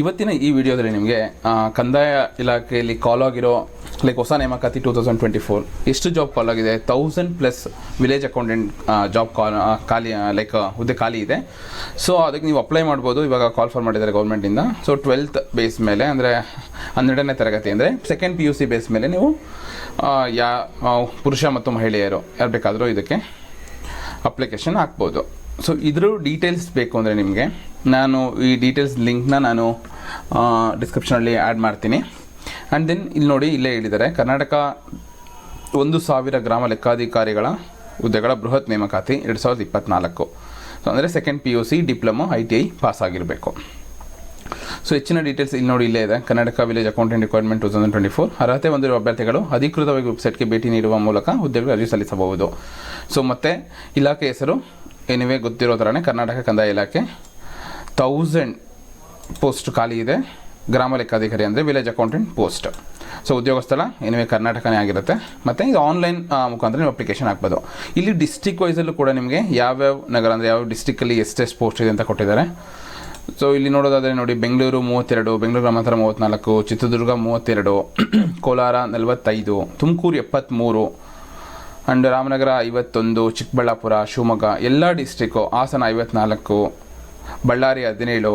ಇವತ್ತಿನ ಈ ವಿಡಿಯೋದಲ್ಲಿ ನಿಮಗೆ ಕಂದಾಯ ಇಲಾಖೆಯಲ್ಲಿ ಕಾಲ್ ಆಗಿರೋ ಲೈಕ್ ಹೊಸ ನೇಮಕಾತಿ ಟೂ ತೌಸಂಡ್ ಟ್ವೆಂಟಿ ಫೋರ್ ಎಷ್ಟು ಜಾಬ್ ಕಾಲ್ ಆಗಿದೆ? Thousand plus village accountant job call ಖಾಲಿ ಲೈಕ್ ಹುದ್ದೆ ಖಾಲಿ ಇದೆ. ಸೊ ಅದಕ್ಕೆ ನೀವು ಅಪ್ಲೈ ಮಾಡ್ಬೋದು. ಇವಾಗ ಕಾಲ್ ಫಾರ್ ಮಾಡಿದ್ದಾರೆ ಗೌರ್ಮೆಂಟಿಂದ ಸೊ ಟ್ವೆಲ್ತ್ ಬೇಸ್ ಮೇಲೆ, ಅಂದರೆ ಹನ್ನೆರಡನೇ ತರಗತಿ ಅಂದರೆ second P U C base ಮೇಲೆ ನೀವು ಯಾ ಪುರುಷ ಮತ್ತು ಮಹಿಳೆಯರು ಯಾರು ಬೇಕಾದರೂ ಇದಕ್ಕೆ ಅಪ್ಲಿಕೇಶನ್ ಹಾಕ್ಬೋದು. ಸೊ ಇದ್ರ ಡೀಟೇಲ್ಸ್ ಬೇಕು ಅಂದರೆ ನಿಮಗೆ. ನಾನು ಈ ಡೀಟೇಲ್ಸ್ ಲಿಂಕ್ನ ನಾನು ಡಿಸ್ಕ್ರಿಪ್ಷನಲ್ಲಿ ಆ್ಯಡ್ ಮಾಡ್ತೀನಿ. ಆ್ಯಂಡ್ ದೆನ್ ಇಲ್ಲಿ ನೋಡಿ, ಇಲ್ಲೇ ಹೇಳಿದ್ದಾರೆ. ಕರ್ನಾಟಕ ಒಂದು ಸಾವಿರ ಗ್ರಾಮ ಲೆಕ್ಕಾಧಿಕಾರಿಗಳ ಹುದ್ದೆಗಳ ಬೃಹತ್ ನೇಮಕಾತಿ ಎರಡು ಸಾವಿರದ ಇಪ್ಪತ್ತ್ನಾಲ್ಕು ಸೊ ಅಂದರೆ second P U C diploma I T I pass ಆಗಿರಬೇಕು. ಸೊ ಹೆಚ್ಚಿನ ಡೀಟೇಲ್ಸ್ ಇಲ್ಲಿ ನೋಡಿ ಇಲ್ಲೇ ಇದೆ. Karnataka village accountant requirement two thousand twenty four ಅರ್ಹತೆ ಹೊಂದಿರುವ ಅಭ್ಯರ್ಥಿಗಳು ಅಧಿಕೃತವಾಗಿ ವೆಬ್ಸೈಟ್ಗೆ ಭೇಟಿ ನೀಡುವ ಮೂಲಕ ಹುದ್ದೆಗಳು ಅರ್ಜಿ ಸಲ್ಲಿಸಬಹುದು. ಸೊ ಮತ್ತೆ ಇಲಾಖೆ ಹೆಸರು ಏನಿವೆ ಗೊತ್ತಿರೋ ಥರನೇ ಕರ್ನಾಟಕ ಕಂದಾಯ ಇಲಾಖೆ ತೌಸಂಡ್ ಪೋಸ್ಟ್ ಖಾಲಿ ಇದೆ. ಗ್ರಾಮ ಲೆಕ್ಕಾಧಿಕಾರಿ ಅಂದರೆ ವಿಲೇಜ್ ಅಕೌಂಟೆಂಟ್ ಪೋಸ್ಟ್ ಸೊ ಉದ್ಯೋಗ ಸ್ಥಳ ಏನಿವೆ ಕರ್ನಾಟಕನೇ ಆಗಿರುತ್ತೆ. ಮತ್ತು ಇದು ಆನ್ಲೈನ್ ಮುಖಾಂತರ ನೀವು ಅಪ್ಲಿಕೇಶನ್ ಹಾಕ್ಬೋದು. ಇಲ್ಲಿ ಡಿಸ್ಟಿಕ್ ವೈಸಲ್ಲೂ ಕೂಡ ನಿಮಗೆ ಯಾವ್ಯಾವ ನಗರ ಅಂದರೆ ಯಾವ ಡಿಸ್ಟಿಕಲ್ಲಿ ಎಷ್ಟೆಷ್ಟು ಪೋಸ್ಟ್ ಇದೆ ಅಂತ ಕೊಟ್ಟಿದ್ದಾರೆ. ಸೊ ಇಲ್ಲಿ ನೋಡೋದಾದರೆ ನೋಡಿ ಬೆಂಗಳೂರು ಮೂವತ್ತೆರಡು, ಬೆಂಗಳೂರು ಗ್ರಾಮಾಂತರ ಮೂವತ್ತ್ನಾಲ್ಕು ಚಿತ್ರದುರ್ಗ ಮೂವತ್ತೆರಡು, ಕೋಲಾರ ನಲವತ್ತೈದು, ತುಮಕೂರು ಎಪ್ಪತ್ತ್ಮೂರು ಆ್ಯಂಡ್ ರಾಮನಗರ ಐವತ್ತೊಂದು, ಚಿಕ್ಕಬಳ್ಳಾಪುರ, ಶಿವಮೊಗ್ಗ, ಎಲ್ಲ ಡಿಸ್ಟಿಕ್ಕು ಹಾಸನ ಐವತ್ನಾಲ್ಕು, ಬಳ್ಳಾರಿ ಹದಿನೇಳು,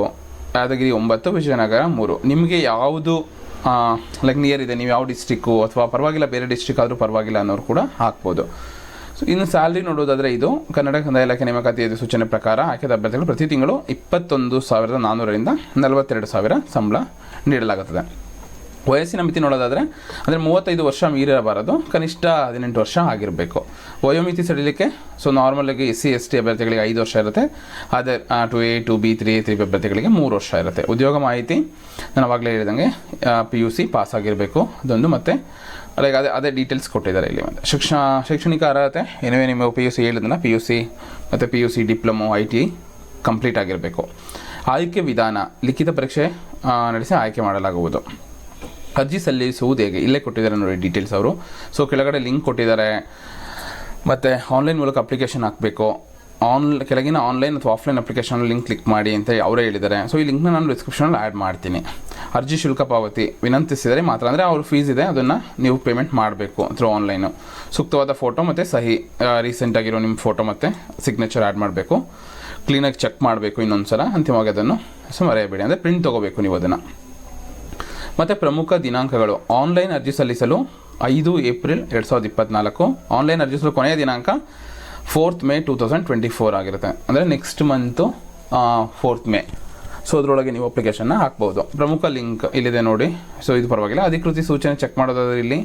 ಯಾದಗಿರಿ ಒಂಬತ್ತು, ವಿಜಯನಗರ ಮೂರು. ನಿಮಗೆ ಯಾವುದು ಲೈಕ್ ನಿಯರ್ ಇದೆ? ನೀವು ಯಾವ ಡಿಸ್ಟಿಕ್ಕು ಅಥವಾ ಪರವಾಗಿಲ್ಲ ಬೇರೆ ಡಿಸ್ಟಿಕ್ ಆದರೂ ಪರವಾಗಿಲ್ಲ ಅನ್ನೋರು ಕೂಡ ಹಾಕ್ಬೋದು. ಸೊ ಇನ್ನು ಸ್ಯಾಲ್ರಿ ನೋಡೋದಾದರೆ ಇದು, ಕನ್ನಡ ಕಂದಾಯ ಇಲಾಖೆ ನೇಮಕಾತಿ ಸೂಚನೆ ಪ್ರಕಾರ ಆಯ್ಕೆದ ಅಭ್ಯರ್ಥಿಗಳು ಪ್ರತಿ ತಿಂಗಳು ಇಪ್ಪತ್ತೊಂದು ಸಾವಿರದ ನಾನ್ನೂರರಿಂದ ನಲವತ್ತೆರಡು ಸಾವಿರ ಸಂಬಳ ನೀಡಲಾಗುತ್ತದೆ. ವಯಸ್ಸಿನ ಮಿತಿ ನೋಡೋದಾದರೆ, ಅಂದರೆ ಮೂವತ್ತೈದು ವರ್ಷ ಮೀರಿರಬಾರದು, ಕನಿಷ್ಠ ಹದಿನೆಂಟು ವರ್ಷ ಆಗಿರಬೇಕು. ವಯೋಮಿತಿ ಸಡಿಲಿಕ್ಕೆ ಸೊ ನಾರ್ಮಲಾಗಿ ಎಸ್ ಸಿ ಎಸ್ ಟಿ ಅಭ್ಯರ್ಥಿಗಳಿಗೆ ಐದು ವರ್ಷ ಇರುತ್ತೆ. ಅದೇ two A two B three three ಅಭ್ಯರ್ಥಿಗಳಿಗೆ ಮೂರು ವರ್ಷ ಇರುತ್ತೆ. ಉದ್ಯೋಗ ಮಾಹಿತಿ ನಾನು ಆವಾಗಲೇ ಹೇಳಿದಂಗೆ ಪಿ ಯು ಸಿ ಪಾಸ್ ಆಗಿರಬೇಕು. ಅದೊಂದು ಮತ್ತು ಲೈಕ್ ಅದೇ ಅದೇ ಡೀಟೇಲ್ಸ್ ಕೊಟ್ಟಿದ್ದಾರೆ ಇಲ್ಲಿ ಮತ್ತೆ. ಶಿಕ್ಷಣ, ಶೈಕ್ಷಣಿಕ ಅರ್ಹತೆ ಏನೇ ನಿಮ್ಮ ಪಿ ಯು ಸಿ ಹೇಳಿದ್ನ ಪಿ ಯು ಸಿ ಮತ್ತು P U C diploma I T complete ಆಗಿರಬೇಕು. ಆಯ್ಕೆ ವಿಧಾನ, ಲಿಖಿತ ಪರೀಕ್ಷೆ ನಡೆಸಿ ಆಯ್ಕೆ ಮಾಡಲಾಗುವುದು. ಅರ್ಜಿ ಸಲ್ಲಿಸುವುದು ಹೇಗೆ? ಇಲ್ಲೇ ಕೊಟ್ಟಿದ್ದಾರೆ ನೋಡಿ ಡೀಟೇಲ್ಸ್ ಅವರು. ಸೊ ಕೆಳಗಡೆ ಲಿಂಕ್ ಕೊಟ್ಟಿದ್ದಾರೆ. ಮತ್ತು ಆನ್ಲೈನ್ ಮೂಲಕ ಅಪ್ಲಿಕೇಶನ್ ಹಾಕಬೇಕು. ಆನ್ ಕೆಳಗಿನ ಆನ್ಲೈನ್ ಅಥವಾ ಆಫ್ಲೈನ್ ಅಪ್ಲಿಕೇಶನ್ ಲಿಂಕ್ ಕ್ಲಿಕ್ ಮಾಡಿ ಅಂತ ಅವರೇ ಹೇಳಿದ್ದಾರೆ. ಸೊ ಈ ಲಿಂಕ್ನ ನಾನು ಡಿಸ್ಕ್ರಿಪ್ಷನಲ್ಲಿ ಆ್ಯಡ್ ಮಾಡ್ತೀನಿ. ಅರ್ಜಿ ಶುಲ್ಕ ಪಾವತಿ ವಿನಂತಿಸಿದರೆ ಮಾತ್ರ ಅಂದರೆ ಅವ್ರ ಫೀಸ್ ಇದೆ, ಅದನ್ನು ನೀವು ಪೇಮೆಂಟ್ ಮಾಡಬೇಕು ಥ್ರೂ ಆನ್ಲೈನು ಸೂಕ್ತವಾದ ಫೋಟೋ ಮತ್ತು ಸಹಿ ರೀಸೆಂಟಾಗಿರೋ ನಿಮ್ಮ ಫೋಟೋ ಮತ್ತು ಸಿಗ್ನೇಚರ್ ಆ್ಯಡ್ ಮಾಡಬೇಕು. ಕ್ಲೀನಾಗಿ ಚೆಕ್ ಮಾಡಬೇಕು ಇನ್ನೊಂದು ಸಲ ಅಂತಿಮವಾಗಿ ಅದನ್ನು ಸೊ ಮರೆಯಬೇಡಿ. ಅಂದರೆ ಪ್ರಿಂಟ್ ತೊಗೋಬೇಕು ನೀವು ಅದನ್ನು. ಮತ್ತು ಪ್ರಮುಖ ದಿನಾಂಕಗಳು. ಆನ್ಲೈನ್ ಅರ್ಜಿ ಸಲ್ಲಿಸಲು ಐದು ಏಪ್ರಿಲ್ ಎರಡು ಸಾವಿರದ ಇಪ್ಪತ್ನಾಲ್ಕು. ಆನ್ಲೈನ್ ಅರ್ಜಿ ಸಲ್ಲಿಸಲು ಕೊನೆಯ ದಿನಾಂಕ fourth May two thousand twenty four ಆಗಿರುತ್ತೆ. ಅಂದರೆ next month fourth May. So ಅದರೊಳಗೆ ನೀವು ಅಪ್ಲಿಕೇಶನ್ನ ಹಾಕ್ಬೋದು. ಪ್ರಮುಖ ಲಿಂಕ್ ಇಲ್ಲಿದೆ ನೋಡಿ. ಸೊ ಇದು ಪರವಾಗಿಲ್ಲ. ಅಧಿಕೃತಿ ಸೂಚನೆ ಚೆಕ್ ಮಾಡೋದಾದ್ರೆ ಇಲ್ಲಿ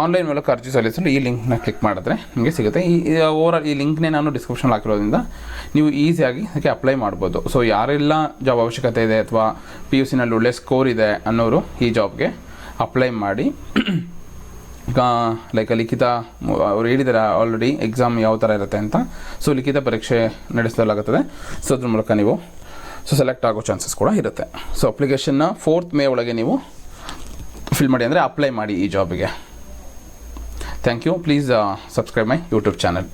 ಆನ್ಲೈನ್ ಮೂಲಕ ಅರ್ಜಿ ಸಲ್ಲಿಸಲು ಈ ಲಿಂಕ್ನ ಕ್ಲಿಕ್ ಮಾಡಿದ್ರೆ ನಿಮಗೆ ಸಿಗುತ್ತೆ. ಈ ಓವರ್ ಈ ಲಿಂಕ್ನೇ ನಾನು ಡಿಸ್ಕ್ರಿಪ್ಷನ್ ಹಾಕಿರೋದ್ರಿಂದ ನೀವು ಈಸಿಯಾಗಿ ಅದಕ್ಕೆ ಅಪ್ಲೈ ಮಾಡ್ಬೋದು. ಸೊ ಯಾರೆಲ್ಲ ಜಾಬ್ ಅವಶ್ಯಕತೆ ಇದೆ ಅಥವಾ ಪಿ ಯು ಸಿನಲ್ಲಿ ಒಳ್ಳೆ ಸ್ಕೋರ್ ಇದೆ ಅನ್ನೋರು ಈ ಜಾಬ್ಗೆ ಅಪ್ಲೈ ಮಾಡಿ. ಲೈಕ್ ಲಿಖಿತ, ಅವ್ರು ಹೇಳಿದ್ದಾರೆ ಆಲ್ರೆಡಿ ಎಕ್ಸಾಮ್ ಯಾವ ಥರ ಇರುತ್ತೆ ಅಂತ. ಸೊ ಲಿಖಿತ ಪರೀಕ್ಷೆ ನಡೆಸಲಾಗುತ್ತದೆ. ಸೊ ಅದ್ರ ಮೂಲಕ ನೀವು ಸೊ ಸೆಲೆಕ್ಟ್ ಆಗೋ ಚಾನ್ಸಸ್ ಕೂಡ ಇರುತ್ತೆ. ಸೊ ಅಪ್ಲಿಕೇಶನ್ನ ಫೋರ್ತ್ ಮೇ ಒಳಗೆ ನೀವು ಫಿಲ್ ಮಾಡಿ ಅಂದರೆ ಅಪ್ಲೈ ಮಾಡಿ ಈ ಜಾಬಿಗೆ thank you please subscribe my YouTube channel